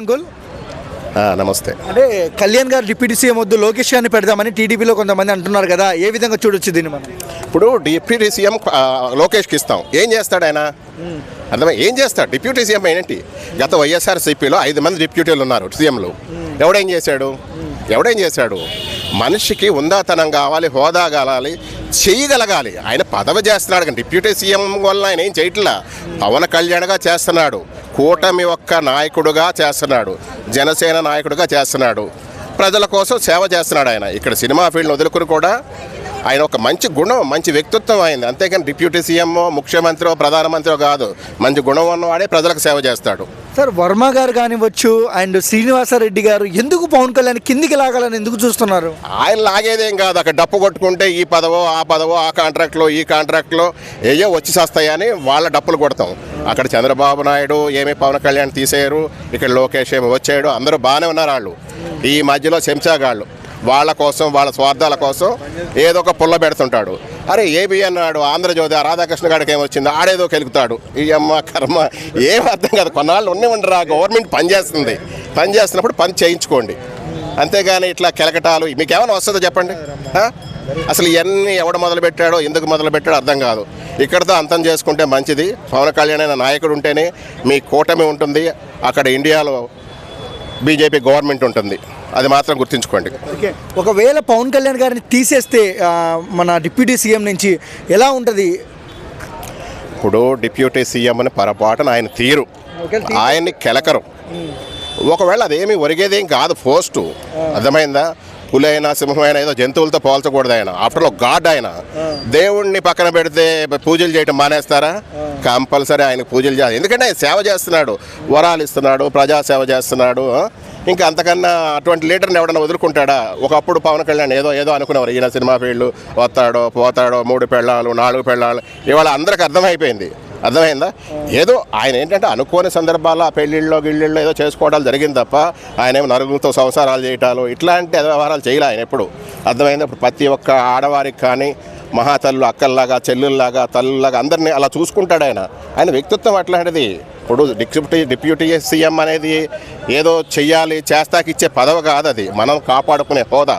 Uncle? నమస్తే. అంటే కళ్యాణ్ గారు డిప్యూటీ సీఎం వద్దు లోకేష్ గారిని పెడదామని టీడీపీలో కొంతమంది అంటున్నారు కదా ఏ విధంగా చూడొచ్చు దీన్ని మనం ఇప్పుడు డిప్యూటీ సీఎం లోకేష్కి ఇస్తాం. ఏం చేస్తాడు ఆయన? అర్థమై ఏం చేస్తాడు? డిప్యూటీ సీఎం ఏంటి? గత వైఎస్ఆర్సీపీలో ఐదు మంది డిప్యూటీలు ఉన్నారు సీఎంలు. ఎవడేం చేశాడు? ఎవడేం చేశాడు? మనిషికి ఉందాతనం కావాలి హోదా కావాలి చేయగలగాలి ఆయన పదవి చేస్తున్నాడు కానీ డిప్యూటీ సీఎం వల్ల ఆయన ఏం చేయట్లా? పవన్ కళ్యాణ్గా చేస్తున్నాడు. కూటమి ఒక్క నాయకుడుగా చేస్తున్నాడు జనసేన నాయకుడిగా చేస్తున్నాడు ప్రజల కోసం సేవ చేస్తున్నాడు ఆయన. ఇక్కడ సినిమా ఫీల్డ్ని వదులుకుని కూడా ఆయన ఒక మంచి గుణం మంచి వ్యక్తిత్వం అయింది. అంతేకాని డిప్యూటీ సీఎం ముఖ్యమంత్రి ప్రధానమంత్రి కాదు మంచి గుణం ఉన్నవాడే ప్రజలకు సేవ చేస్తాడు. సార్ వర్మ గారు కానివ్వచ్చు అండ్ శ్రీనివాసరెడ్డి గారు ఎందుకు పవన్ కళ్యాణ్ కిందికి లాగాలని ఎందుకు చూస్తున్నారు? ఆయన లాగేదేం కాదు అక్కడ డప్పు కొట్టుకుంటే ఈ పదవో ఆ పదవో ఆ కాంట్రాక్ట్లో ఈ కాంట్రాక్ట్లో ఏయో వచ్చి వస్తాయని వాళ్ళ డప్పులు కొడతాం. అక్కడ చంద్రబాబు నాయుడు ఏమి పవన్ కళ్యాణ్ తీసేయరు ఇక్కడ లోకేష్ ఏమి వచ్చాడు అందరూ బాగానే ఉన్నారు వాళ్ళు. ఈ మధ్యలో చెంచాగాళ్ళు. వాళ్ళ కోసం వాళ్ళ స్వార్థాల కోసం ఏదో ఒక పుల్ల పెడుతుంటాడు. అరే ఏబి అన్నాడు ఆంధ్రజ్యోతి రాధాకృష్ణ గారికి ఏమొచ్చింది ఆడేదో కెలుగుతాడు ఈ అమ్మ కర్మ ఏం అర్థం కాదు. కొన్నాళ్ళు ఉండి రా గవర్నమెంట్ పనిచేస్తుంది పని చేస్తున్నప్పుడు పని చేయించుకోండి. అంతేగాని ఇట్లా కెలకటాలు మీకేమైనా వస్తుందో చెప్పండి. అసలు ఇవన్నీ ఎవడు మొదలు పెట్టాడో ఎందుకు మొదలు పెట్టాడో అర్థం కాదు. ఇక్కడతో అంతం చేసుకుంటే మంచిది. పవన్ కళ్యాణ్ అనే నాయకుడు ఉంటేనే మీ కూటమి ఉంటుంది. అక్కడ ఇండియాలో బీజేపీ గవర్నమెంట్ ఉంటుంది. అది మాత్రం గుర్తుంచుకోండి. ఓకే. ఒకవేళ పవన్ కళ్యాణ్ గారిని తీసేస్తే మన డిప్యూటీ సీఎం నుంచి ఎలా ఉంటుంది? ఇప్పుడు డిప్యూటీ సీఎం అని పొరపాటున ఆయన తీరు. ఆయన్ని కెలకరు. ఒకవేళ అదేమి ఒరిగేదేం కాదు పోస్టు. అర్థమైందా? పులైనా సింహమైనా ఏదో జంతువులతో పోల్చకూడదు ఆయన. ఆఫ్టర్ ఒక గాడ్ ఆయన. దేవుణ్ణి పక్కన పెడితే పూజలు చేయటం మానేస్తారా? కంపల్సరీ ఆయన పూజలు చేయాలి. ఎందుకంటే ఆయన సేవ చేస్తున్నాడు. వరాలు ఇస్తున్నాడు ప్రజా సేవ చేస్తున్నాడు? ఇంకా అంతకన్నా అటువంటి లీడర్ని ఎవడన్నా వదులుకుంటాడా? ఒకప్పుడు పవన్ కళ్యాణ్ ఏదో ఏదో అనుకునేవారు. ఈయన సినిమా ఫీల్డ్ వస్తాడో పోతాడో మూడు పెళ్ళాలు నాలుగు పెళ్ళాలు. ఇవాళ అందరికి అర్థమైపోయింది. అర్థమైందా? ఏదో ఆయన ఏంటంటే అనుకోని సందర్భాల్లో ఆ పెళ్ళిళ్ళలో గిళ్ళిళ్ళలో ఏదో చేసుకోవడాలు జరిగింది తప్ప ఆయన ఏమో నరుగులతో సంసారాలు చేయటాలు ఇట్లాంటి వ్యవహారాలు చేయలే ఆయన ఎప్పుడు. అర్థమైంది? ఇప్పుడు ప్రతి ఒక్క ఆడవారికి కానీ మహాతల్లు అక్కల్లాగా చెల్లుల్లాగా తల్లులాగా అందరినీ అలా చూసుకుంటాడు ఆయన. ఆయన వ్యక్తిత్వం అట్లాంటిది. ఇప్పుడు డిప్యూటీ డిప్యూటీ సీఎం అనేది ఏదో చెయ్యాలి చేస్తాకిచ్చే పదవి కాదు అది. మనం కాపాడుకునే హోదా.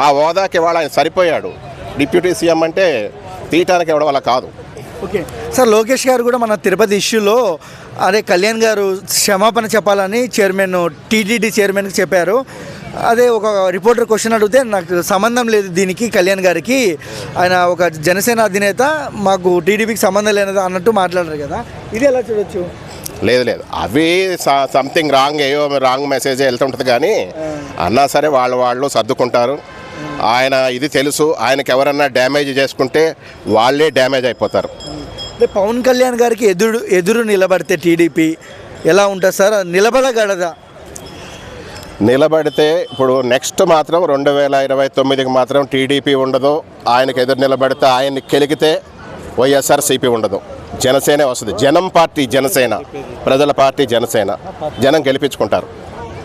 ఆ హోదాకి వాళ్ళ ఆయన సరిపోయాడు. డిప్యూటీ సీఎం అంటే తీయటానికి ఇవ్వడం వల్ల కాదు. ఓకే. సార్ లోకేష్ గారు కూడా మన తిరుపతి ఇష్యూలో అదే కళ్యాణ్ గారు క్షమాపణ చెప్పాలని చైర్మన్ టీటీడీ చైర్మన్కి చెప్పారు. అదే ఒక రిపోర్టర్ క్వశ్చన్ అడిగితే నాకు సంబంధం లేదు దీనికి కళ్యాణ్ గారికి. ఆయన ఒక జనసేన అధినేత మాకు టీడీపీకి సంబంధం లేనిది అన్నట్టు మాట్లాడారు కదా. ఇది ఎలా చూడొచ్చు? లేదు లేదు. అవి సంథింగ్ రాంగ్ ఏయో రాంగ్ మెసేజ్ వెళ్తుంటుంది కానీ అన్నా సరే వాళ్ళు వాళ్ళు సర్దుకుంటారు. ఆయన ఇది తెలుసు ఆయనకి ఎవరన్నా డ్యామేజ్ చేసుకుంటే వాళ్ళే డ్యామేజ్ అయిపోతారు. పవన్ కళ్యాణ్ గారికి ఎదురు ఎదురు నిలబడితే టీడీపీ ఎలా ఉంటుంది సార్? నిలబడగలదా? నిలబడితే ఇప్పుడు నెక్స్ట్ మాత్రం రెండు వేల ఇరవై తొమ్మిదికి మాత్రం టీడీపీ ఉండదు. ఆయనకు ఎదురు నిలబడితే ఆయన్ని కెలికితే వైఎస్ఆర్ సిపి ఉండదు. జనసేనే వస్తుంది. జనం పార్టీ జనసేన. ప్రజల పార్టీ జనసేన. జనం గెలిపించుకుంటారు.